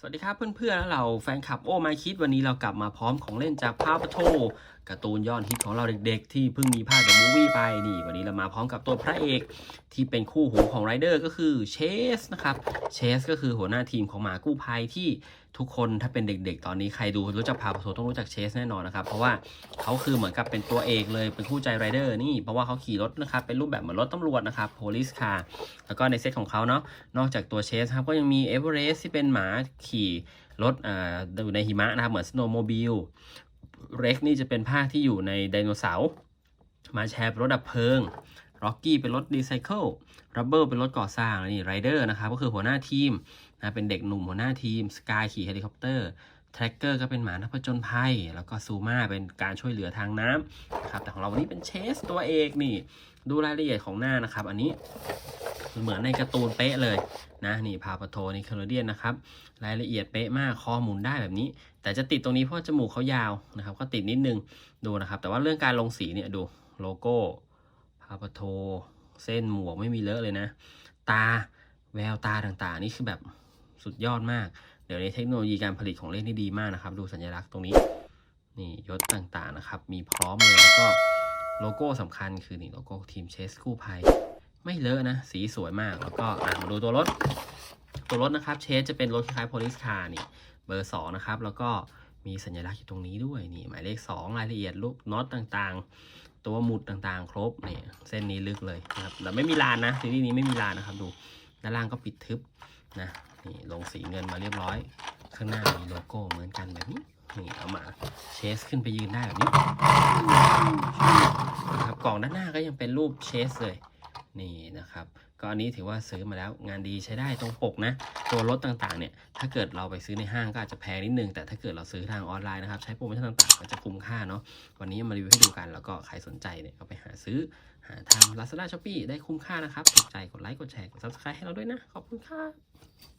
สวัสดีครับเพื่อนๆแล้วเราแฟนคลับโอ้ไมคิดวันนี้เรากลับมาพร้อมของเล่นจากภาพโท การ์ตูนยอดฮิตของเราเด็กๆ ที่เพิ่งมีภาคเดอะมูวี่ไปนี่ วันนี้เรามาพร้อมกับตัวพระเอกที่เป็นคู่หูของไรเดอร์ก็คือเชสนะครับเชสก็คือหัวหน้าทีมของหมากู้ภัยที่ทุกคนถ้าเป็นเด็กๆ ตอนนี้ใครดูรู้จักพาโทต้องรู้จักเชสแน่นอนนะครับ เพราะว่าเขาคือเหมือนกับเป็นตัวเอกเลยเป็นคู่ใจไรเดอร์นี่เพราะว่าเขาขี่รถนะครับเป็นรูปแบบเหมือนรถตำรวจนะครับ police car แล้วก็ในเซตของเขาเนาะนอกจากตัวเชสครับก็ยังมีเอเวอเรสต์ที่เป็นหมาขี่รถอ่าอยู่ในหิมะนะครับเหมือนสโนว์โมบิล เร็กนี่จะเป็นภาคที่อยู่ในไดโนเสาร์มาแชร์เป็นรถดับเพลิงร็อกกี้เป็นรถรีไซเคิลรับเบิลเป็นรถก่อสร้างนี่ไรเดอร์นะครับก็คือหัวหน้าทีมนะเป็นเด็กหนุ่มหัวหน้าทีมสกายขี่เฮลิคอปเตอร์แทร็กเกอร์ก็เป็นหมานักผจญภัย แล้วก็ซูมาเป็นการช่วยเหลือทางน้ำนะครับแต่ของเราวันนี้เป็นเชสตัวเอกนี่ ดูรายละเอียดของหน้านะครับ อันนี้ เหมือนในการ์ตูนเป๊ะเลยนะนี่พาปะโทนี่คอร์เดียนนะครับรายละเอียดเป๊ะมากคอหมุนได้แบบนี้ แต่จะติดตรงนี้เพราะจมูกเขายาวนะครับก็ติดนิดนึงดูนะครับ แต่ว่าเรื่องการลงสีเนี่ยดูโลโก้พาปะโทเส้นหมวกไม่มีเลอะเลยนะ ตาแววตาต่างๆ นี่คือแบบสุดยอดมาก เดี๋ยวนี้เทคโนโลยีการผลิตของเล่นนี่ดีมากนะครับ ดูสัญลักษณ์ตรงนี้นี่ยศต่างๆนะครับ มีพร้อมเลยแล้วก็โลโก้สำคัญคือนี่โลโก้ทีมเชสกู้ภัย ไม่เลอะนะ สีสวยมาก แล้วก็อะมาดูตัวรถ ตัวรถนะครับ เชสจะเป็นรถคล้ายๆ police car นี่ เบอร์ 2 นะครับ แล้วก็มีสัญลักษณ์อยู่ตรงนี้ด้วย นี่ หมายเลข 2 รายละเอียดลูกน็อตต่างๆ ตัวหมุดต่างๆ ครบนี่เส้นนี้ลึกเลยนะครับแต่ไม่มีลานนะซีรีส์นี้ไม่มีลานนะครับดูด้านล่างก็ปิดทึบนะนี่ลงสีเงินมาเรียบร้อย ข้างหน้ามีโลโก้เหมือนกันแบบนี้นี่เอามาเชสขึ้นไปยืนได้แบบนี้นะครับกล่องด้านหน้าก็ยังเป็นรูปเชสเลย นี่นะครับ ก็อันนี้ถือว่าซื้อมาแล้วงานดีใช้ได้ตรงปกนะ ตัวรถต่างๆเนี่ย ถ้าเกิดเราไปซื้อในห้างก็อาจจะแพงนิดนึง แต่ถ้าเกิดเราซื้อทางออนไลน์นะครับ ใช้โปรโมชั่นต่างๆมันจะคุ้มค่าเนาะ วันนี้มารีวิวให้ดูกัน แล้วก็ใครสนใจเนี่ยก็ไปหาซื้อ หาทาง Lazada Shopee ได้คุ้มค่านะครับ ถูกใจกดไลค์ กดแชร์ กด Subscribe ให้เราด้วยนะ ขอบคุณครับ